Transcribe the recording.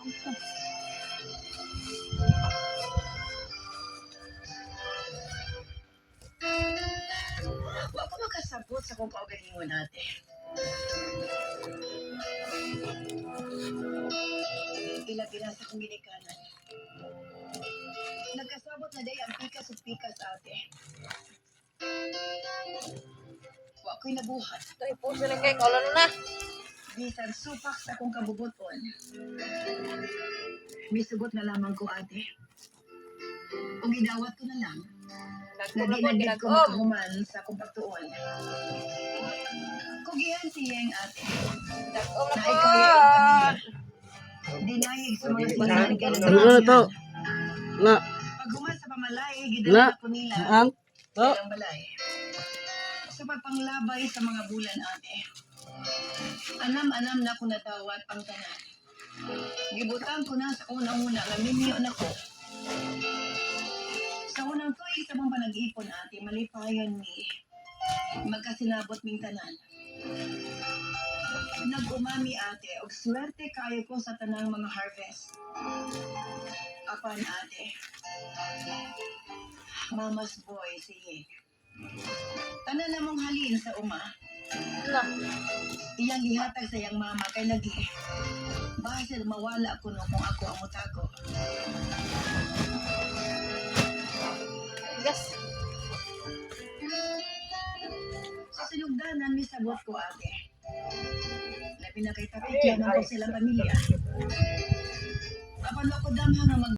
Wa ko makasabot sa kung kaugalingon natin. Ilagi na sa kong. Nagkasabot na day ang pikas ug pikas ate. Wa ko'y nabuhat. Ito, ipuso lang kayo. Kaulan na. Bisan supak sa akong kabubuton. Misugot na lamang ko ate. O gidawat ko na lang. Na po, Nagdinagid ko makahuman sa akong pagtuon. Kugihan siya ang ate. Na Na po. ikaw pamilya. Dinayig sa mga sinahan ka Ano na to? Na, Paghuman sa pamalay, Na. gidala ko nila. ang? To? Sa pagpanglabay sa mga bulan ate. Anam-anam na ko natawat ang tanan. Gibutang ko na sa unang-una nga minyo na ko. Sa unang tuig sa mong panag-ipon ate, malipayan ni magkasinabot ming tanan. Nag-umami ate, og swerte kayo ko sa tanang mga harvest. Apan ate, mama's boy si Tanan namang halin sa uma. Na. Iyang gihatag sa iyang mama kay lagi. Basil mawala ko no kung ako ang mutago. Yes. Sa sinugdanan, misabot ko ate. Labi na kay tapikyan ako silang pamilya. Apan ako damhan nga mag